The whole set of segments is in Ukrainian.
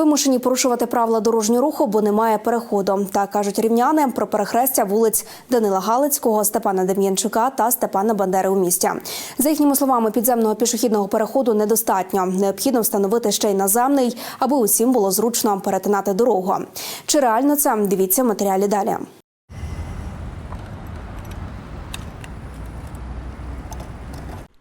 Вимушені порушувати правила дорожнього руху, бо немає переходу. Так кажуть рівняни про перехрестя вулиць Данила Галицького, Степана Дем'янчука та Степана Бандери у місті. За їхніми словами, підземного пішохідного переходу недостатньо. Необхідно встановити ще й наземний, аби усім було зручно перетинати дорогу. Чи реально це? Дивіться матеріалі далі.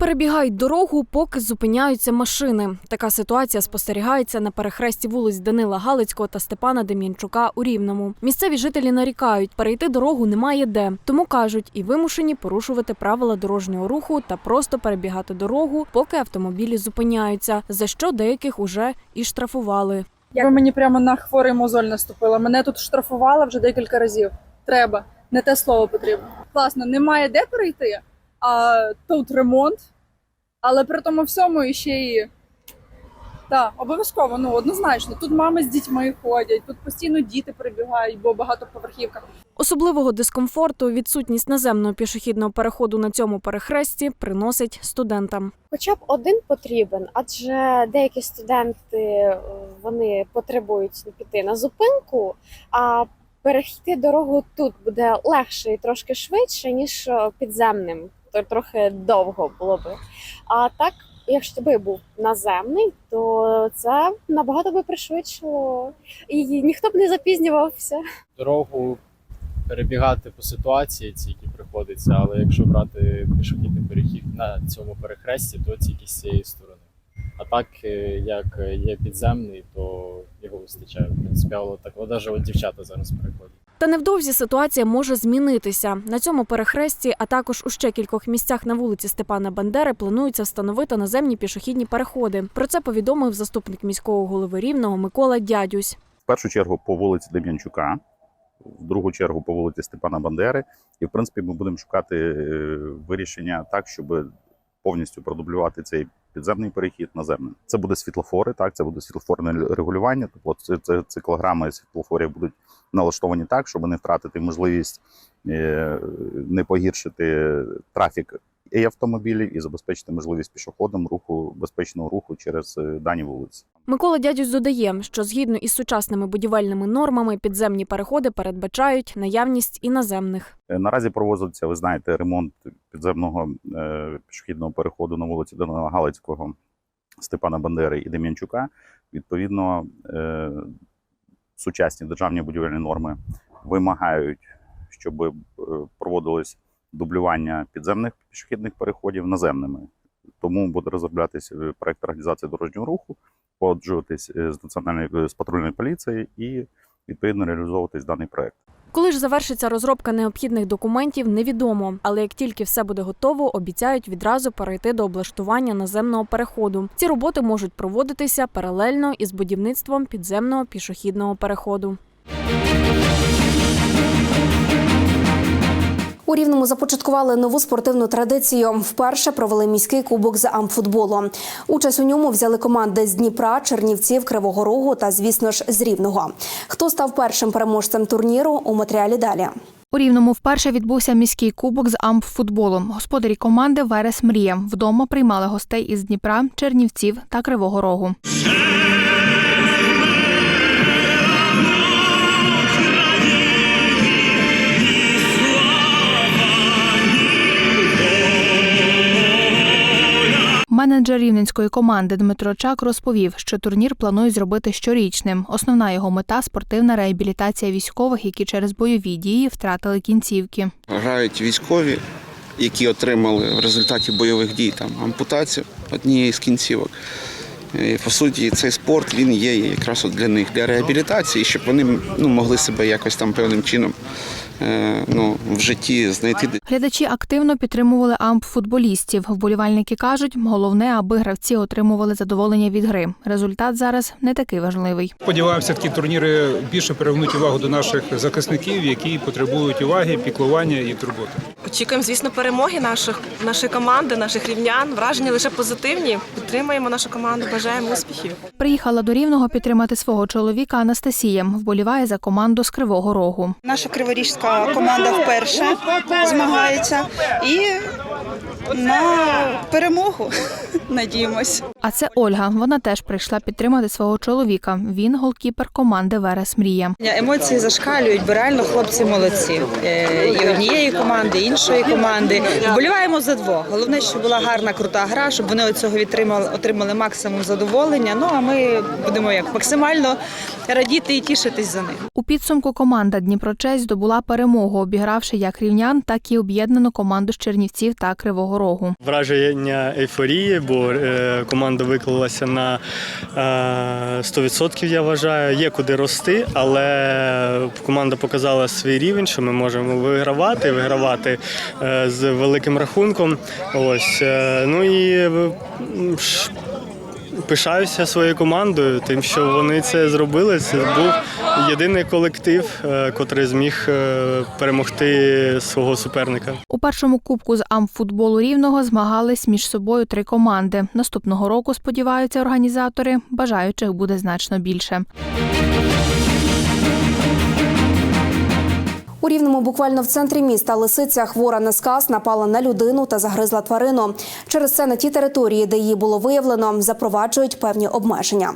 Перебігають дорогу, поки зупиняються машини. Така ситуація спостерігається на перехресті вулиць Данила Галицького та Степана Дем'янчука у Рівному. Місцеві жителі нарікають, перейти дорогу немає де. Тому кажуть, і вимушені порушувати правила дорожнього руху та просто перебігати дорогу, поки автомобілі зупиняються, за що деяких уже і штрафували. Ви мені прямо на хворий мозоль наступила. Мене тут штрафували вже декілька разів. Треба, не те слово потрібно. Класно, немає де перейти, а тут ремонт, але при тому всьому іще і. Так, обов'язково, ну однозначно. Тут мами з дітьми ходять, тут постійно діти прибігають, бо багатоповерхівка. Особливого дискомфорту відсутність наземного пішохідного переходу на цьому перехресті приносить студентам. Хоча б один потрібен, адже деякі студенти е, вони потребують піти на зупинку, а перейти дорогу тут буде легше і трошки швидше, ніж е, підземним. Трохи довго було би. А так, якщо би був наземний, то це набагато би пришвидшило, і ніхто б не запізнювався. дорогу перебігати по ситуації, ці, які приходиться, але якщо брати пішохідний перехід на цьому перехресті, то тільки з цієї сторони. А так, е, як є підземний, то його вистачає. В принципі, але так, навіть от дівчата зараз переходять. Та невдовзі ситуація може змінитися. На цьому перехресті, а також у ще кількох місцях на вулиці Степана Бандери планується встановити наземні пішохідні переходи. Про це повідомив заступник міського голови Рівного Микола Дядюсь. в першу чергу по вулиці Дем'янчука, в другу чергу по вулиці Степана Бандери. І в принципі ми будемо шукати е, вирішення так, щоб повністю продублювати цей підземний перехід наземним. Це буде світлофори, так це буде світлофорне регулювання. Тобто це, циклограми світлофорів будуть налаштовані так, щоб не втратити можливість е, не погіршити трафік і автомобілів, і забезпечити можливість пішоходам руху безпечного руху через е, дані вулиці. Микола Дядюсь додає, що згідно із сучасними будівельними нормами підземні переходи передбачають наявність іноземних. Е, Наразі проводиться, ви знаєте, ремонт підземного е, пішохідного переходу на вулиці Данила Галицького, Степана Бандери і Дем'янчука. Відповідно, сучасні державні будівельні норми вимагають, щоб проводилось дублювання підземних пішохідних переходів наземними. Тому буде розроблятися е, проект організації дорожнього руху, погоджуватись е, з національною з патрульною поліцією і відповідно реалізовуватись даний проект. Коли ж завершиться розробка необхідних документів, невідомо. Але як тільки все буде готово, обіцяють відразу перейти до облаштування наземного переходу. Ці роботи можуть проводитися паралельно із будівництвом підземного пішохідного переходу. У Рівному започаткували нову спортивну традицію. Вперше провели міський кубок з амфутболу. Участь у ньому взяли команди з Дніпра, Чернівців, Кривого Рогу та, звісно ж, з Рівного. Хто став першим переможцем турніру у матеріалі далі. У Рівному вперше відбувся міський кубок з ампфутболу. Господарі команди Верес Мрія вдома приймали гостей із Дніпра, Чернівців та Кривого Рогу. Менеджер рівненської команди Дмитро Чак розповів, що турнір планують зробити щорічним. Основна його мета спортивна реабілітація військових, які через бойові дії втратили кінцівки. грають військові, які отримали в результаті бойових дій там ампутацію однієї з кінцівок. І, по суті, цей спорт він є якраз от для них для реабілітації, щоб вони ну, могли себе якось там певним чином ну, в житті знайти Глядачі активно підтримували амп футболістів. Вболівальники кажуть, головне, аби гравці отримували задоволення від гри. Результат зараз не такий важливий. Сподіваємося, такі турніри більше привернуть увагу до наших захисників, які потребують уваги, піклування і турботи. Очікуємо, звісно, перемоги наших нашої команди, наших рівнян. Враження лише позитивні. Підтримуємо нашу команду, бажаємо успіхів. Приїхала до Рівного підтримати свого чоловіка Анастасія. Вболіває за команду з Кривого Рогу. Наша криворіжська команда вперше змагається. І на перемогу надіємось. А це Ольга. Вона теж прийшла підтримати свого чоловіка. Він голкіпер команди Верес Мрія. Емоції зашкалюють, бо реально хлопці молодці. Е, І однієї команди, і іншої команди. Вболіваємо за двох. Головне, щоб була гарна, крута гра, щоб вони від цього відтримали, отримали максимум задоволення. Ну а ми будемо як максимально радіти і тішитись за них. У підсумку команда Дніпрочесть здобула перемогу, обігравши як рівнян, так і об'єднану команду з Чернівців та Кривого Рогу. Враження ейфорії, бо е, команда виклалася на е, 100%, я вважаю. Є куди рости, але команда показала свій рівень, що ми можемо вигравати, вигравати е, з великим рахунком. Ось е, ну і е, пишаюся своєю командою, тим, що вони це зробили. Це був єдиний колектив, е, котрий зміг е, перемогти свого суперника. У першому кубку з амфутболу рівного змагались між собою три команди. Наступного року сподіваються організатори, бажаючих буде значно більше. У рівному буквально в центрі міста лисиця хвора на сказ напала на людину та загризла тварину. Через це на ті території, де її було виявлено, запроваджують певні обмеження.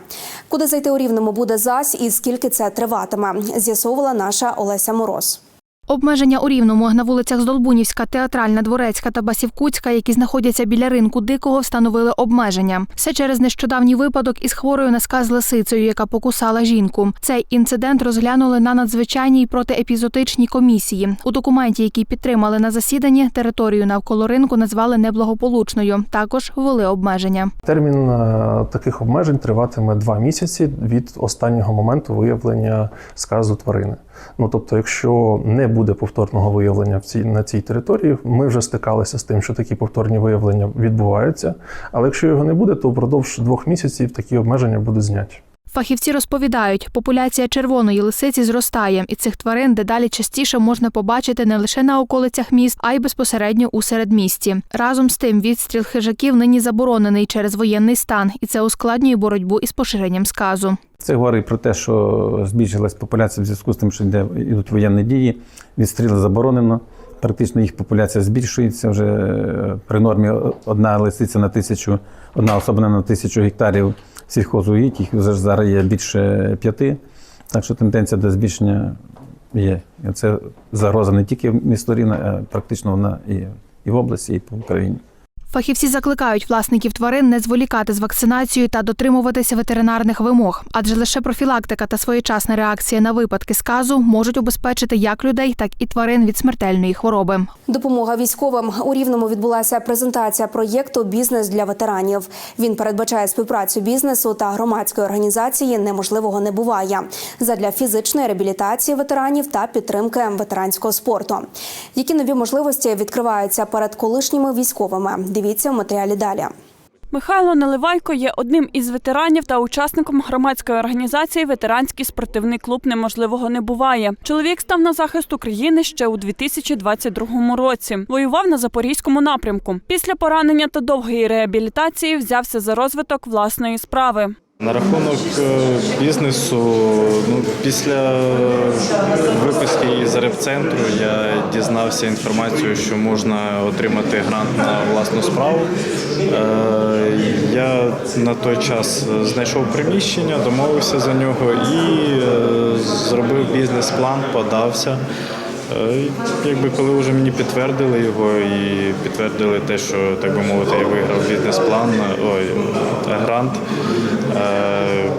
Куди зайти у рівному буде зась і скільки це триватиме, з'ясовувала наша Олеся Мороз. Обмеження у рівному на вулицях Здолбунівська, Театральна, Дворецька та Басівкутська, які знаходяться біля ринку дикого, встановили обмеження. Все через нещодавній випадок із хворою на сказ лисицею, яка покусала жінку. Цей інцидент розглянули на надзвичайній протиепізотичній комісії. У документі, який підтримали на засіданні, територію навколо ринку назвали неблагополучною. Також ввели обмеження. Термін е, таких обмежень триватиме два місяці від останнього моменту виявлення сказу тварини. Ну тобто, якщо не буде повторного виявлення в цій на цій території, ми вже стикалися з тим, що такі повторні виявлення відбуваються. Але якщо його не буде, то впродовж двох місяців такі обмеження будуть зняті. Фахівці розповідають, популяція червоної лисиці зростає, і цих тварин дедалі частіше можна побачити не лише на околицях міст, а й безпосередньо у середмісті. Разом з тим, відстріл хижаків нині заборонений через воєнний стан, і це ускладнює боротьбу із поширенням сказу. Це говорить про те, що збільшилась популяція в зв'язку з тим, що йде йдуть воєнні дії. Відстріли заборонено. Практично їх популяція збільшується вже е, при нормі одна лисиця на тисячу, одна особина на тисячу гектарів сільхозуїть, їх вже зараз є більше п'яти. Так що тенденція до збільшення є. Це загроза не тільки в місто Рівне, а практично вона і, в області, і по Україні. Фахівці закликають власників тварин не зволікати з вакцинацією та дотримуватися ветеринарних вимог, адже лише профілактика та своєчасна реакція на випадки сказу можуть убезпечити як людей, так і тварин від смертельної хвороби. Допомога військовим у рівному відбулася презентація проєкту Бізнес для ветеранів. Він передбачає співпрацю бізнесу та громадської організації Неможливого не буває задля фізичної реабілітації ветеранів та підтримки ветеранського спорту. Які нові можливості відкриваються перед колишніми військовими? Дивіться в матеріалі далі. Михайло Наливайко є одним із ветеранів та учасником громадської організації Ветеранський спортивний клуб неможливого не буває. Чоловік став на захист України ще у 2022 році. Воював на запорізькому напрямку. Після поранення та довгої реабілітації взявся за розвиток власної справи. На рахунок е, бізнесу, ну, після виписки із репцентру я дізнався інформацію, що можна отримати грант на власну справу. Е, Я на той час знайшов приміщення, домовився за нього і е, зробив бізнес-план, подався. Якби коли вже мені підтвердили його і підтвердили те, що так би мовити, я виграв грант, е,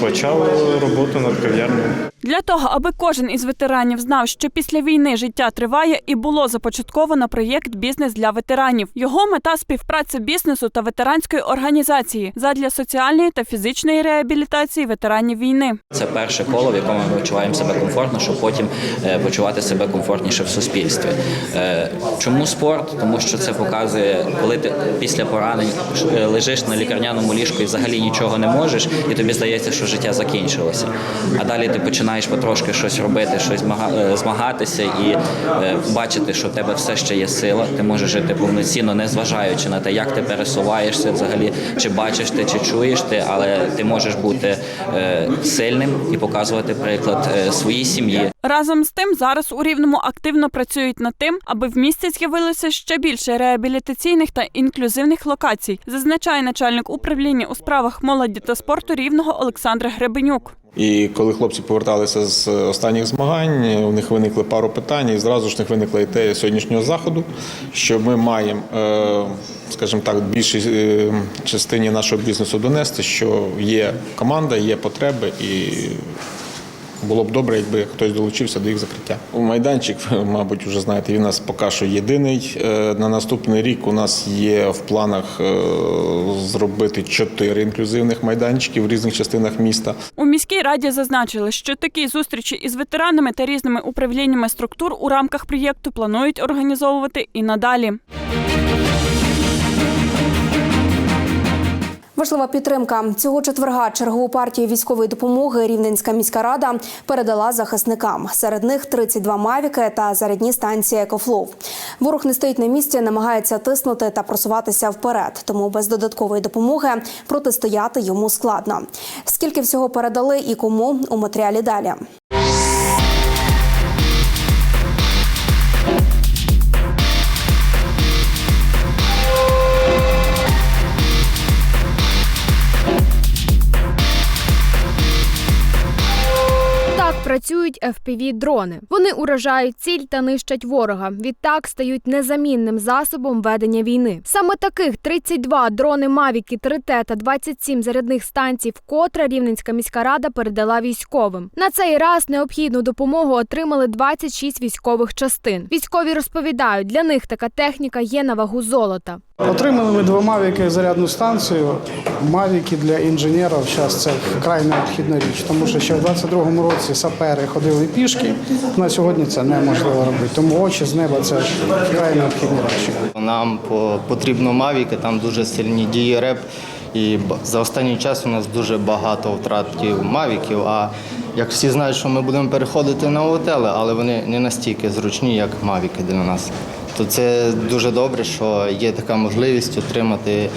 почав роботу над кав'ярнею. Для того, аби кожен із ветеранів знав, що після війни життя триває, і було започатковано проєкт Бізнес для ветеранів. Його мета співпраця бізнесу та ветеранської організації задля соціальної та фізичної реабілітації ветеранів війни. Це перше коло, в якому ми відчуваємо себе комфортно, щоб потім е, почувати себе комфортніше в суспільстві. Е, Чому спорт? Тому що це показує, коли ти після поранень е, лежиш на лікарняному ліжку і взагалі нічого не можеш, і тобі здається, що життя закінчилося. А далі ти починаєш потрошки щось робити, щось е, змагатися і е, бачити, що в тебе все ще є сила. Ти можеш жити повноцінно, не зважаючи на те, як ти пересуваєшся взагалі, чи бачиш ти, чи чуєш ти, але ти можеш бути е, сильним і показувати приклад своїй сім'ї. Разом з тим, зараз у Рівному активно працюють над тим, аби в місті з'явилося ще більше реабілітаційних та інклюзивних локацій, зазначає начальник управління у справах молоді та спорту Рівного Олександр Гребенюк. І коли хлопці поверталися з останніх змагань, у них виникли пару питань, і зразу ж них виникла ідея сьогоднішнього заходу, що ми маємо, е, скажімо так, більшій е, частині нашого бізнесу донести, що є команда, є потреби і. Було б добре, якби хтось долучився до їх закриття. Майданчик, мабуть, вже знаєте, він у нас поки що єдиний. Е, На наступний рік у нас є в планах зробити чотири інклюзивних майданчики в різних частинах міста. Міській раді зазначили, що такі зустрічі із ветеранами та різними управліннями структур у рамках проєкту планують організовувати і надалі. Важлива підтримка цього четверга чергову партію військової допомоги Рівненська міська рада передала захисникам. Серед них 32 мавіки та зарядні станції Екофлов. Ворог не стоїть на місці, намагається тиснути та просуватися вперед. Тому без додаткової допомоги протистояти йому складно. Скільки всього передали і кому у матеріалі далі. Працюють fpv дрони. Вони уражають ціль та нищать ворога. Відтак стають незамінним засобом ведення війни. Саме таких 32 дрони Мавіки 3Т та 27 зарядних станцій, вкотре Рівненська міська рада передала військовим. На цей раз необхідну допомогу отримали 26 військових частин. Військові розповідають, для них така техніка є на вагу золота. Отримали ми два мавіки зарядну станцію. Мавіки для інженерів зараз це вкрай необхідна річ, тому що ще в 22-му році сапери ходили пішки. На сьогодні це неможливо робити. Тому очі з неба це вкрай необхідні речі. Нам по- потрібно мавіки, там дуже сильні дії реп. І за останній час у нас дуже багато втратів мавіків. А як всі знають, що ми будемо переходити на отели, але вони не настільки зручні, як мавіки для нас. То це дуже добре, що є така можливість отримати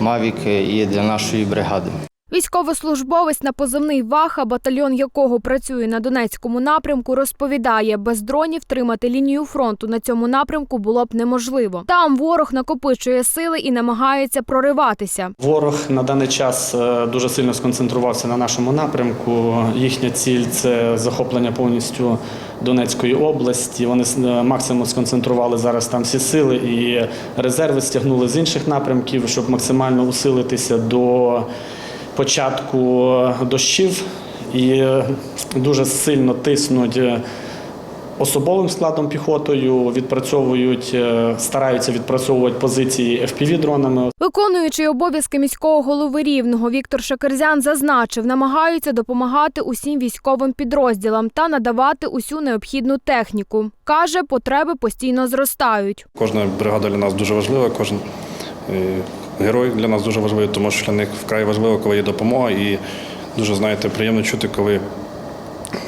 мавіки і для нашої бригади. Військовослужбовець на позивний Ваха, батальйон якого працює на Донецькому напрямку, розповідає, без дронів тримати лінію фронту на цьому напрямку було б неможливо. Там ворог накопичує сили і намагається прориватися. Ворог на даний час е, дуже сильно сконцентрувався на нашому напрямку. Їхня ціль це захоплення повністю Донецької області. Вони е, максимум сконцентрували зараз там всі сили і резерви стягнули з інших напрямків, щоб максимально усилитися до початку дощів і е, дуже сильно тиснуть. е, Особовим складом піхотою відпрацьовують, е, стараються відпрацьовувати позиції fpv дронами. Виконуючий обов'язки міського голови рівного Віктор Шакерзян зазначив, намагаються допомагати усім військовим підрозділам та надавати усю необхідну техніку. каже, потреби постійно зростають. Кожна бригада для нас дуже важлива, кожен е, герой для нас дуже важливий, тому що для них вкрай важливо, коли є допомога. І дуже знаєте, приємно чути, коли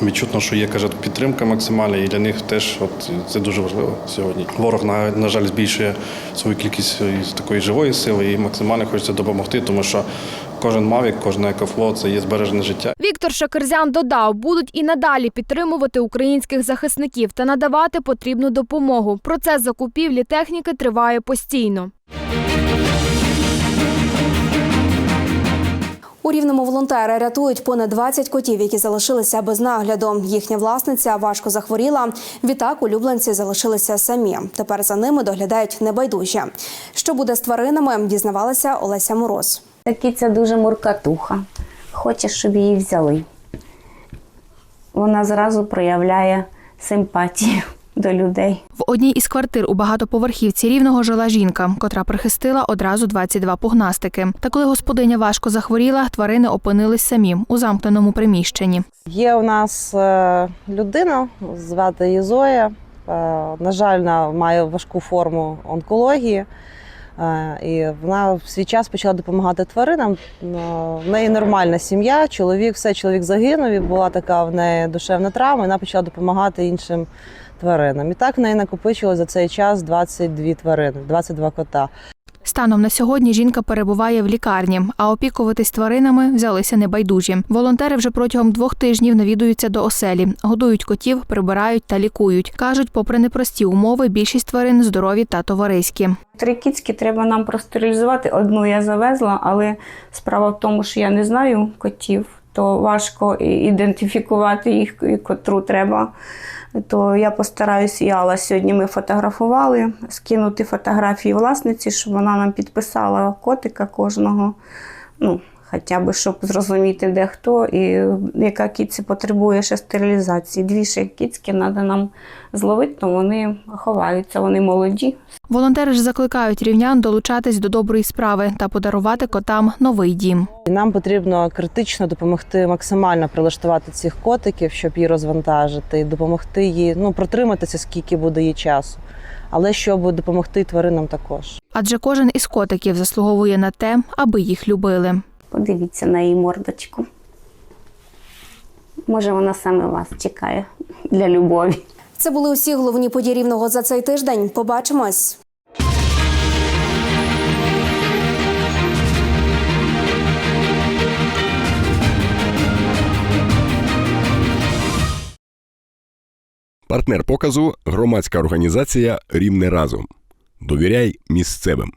відчутно, що є каже, підтримка максимальна, і для них теж от, це дуже важливо сьогодні. Ворог, на, на жаль, збільшує свою кількість е, такої живої сили і максимально хочеться допомогти, тому що кожен мавік, кожен екофлот це є збережене життя. Віктор Шакерзян додав, будуть і надалі підтримувати українських захисників та надавати потрібну допомогу. Процес закупівлі техніки триває постійно. У рівному волонтери рятують понад 20 котів, які залишилися без нагляду. Їхня власниця важко захворіла. Відтак улюбленці залишилися самі. Тепер за ними доглядають небайдужі. Що буде з тваринами, дізнавалася Олеся Мороз. Таки це дуже муркатуха. Хоче, щоб її взяли. вона зразу проявляє симпатію до людей. В одній із квартир у багатоповерхівці рівного жила жінка, котра прихистила одразу 22 пухнастики. Та коли господиня важко захворіла, тварини опинились самі у замкненому приміщенні. Є у нас е, людина, звати її Зоя. Е, На жаль, вона має важку форму онкології. Е, І вона в свій час почала допомагати тваринам. В неї нормальна сім'я, чоловік, все, чоловік загинув, і була така в неї душевна травма, і вона почала допомагати іншим тваринам. І так в неї накопичилось за цей час 22 тварини, 22 кота. Станом на сьогодні жінка перебуває в лікарні, а опікуватись тваринами взялися небайдужі. Волонтери вже протягом двох тижнів навідуються до оселі, годують котів, прибирають та лікують. кажуть, попри непрості умови, більшість тварин здорові та товариські. Три кіцьки треба нам простерилізувати. Одну я завезла, але справа в тому, що я не знаю котів, то важко ідентифікувати їх, котру треба. То я постараюсь, і Алла сьогодні ми фотографували, скинути фотографії власниці, щоб вона нам підписала котика кожного. Ну, хоча б щоб зрозуміти, де хто і яка кіця потребує ще стерилізації. Дві ще кіцьки треба нам зловити, то вони ховаються, вони молоді, Волонтери ж закликають рівнян долучатись до доброї справи та подарувати котам новий дім. Нам потрібно критично допомогти максимально прилаштувати цих котиків, щоб її розвантажити, допомогти їй ну протриматися, скільки буде їй часу, але щоб допомогти тваринам також. Адже кожен із котиків заслуговує на те, аби їх любили. Подивіться на її мордочку. Може, вона саме вас чекає для любові. Це були усі головні події рівного за цей тиждень. Побачимось. Партнер показу громадська організація Рівне разом. Довіряй місцевим.